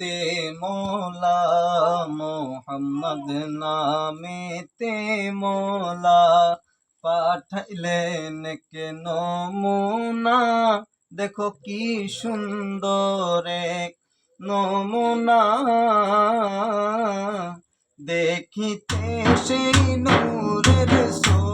তে মোলা মোহাম্মদ নামে তে মোলা পাঠাইলেন কেন মোনা দেখো কি সুন্দর নমুনা। দেখিতে সেই নূরের সো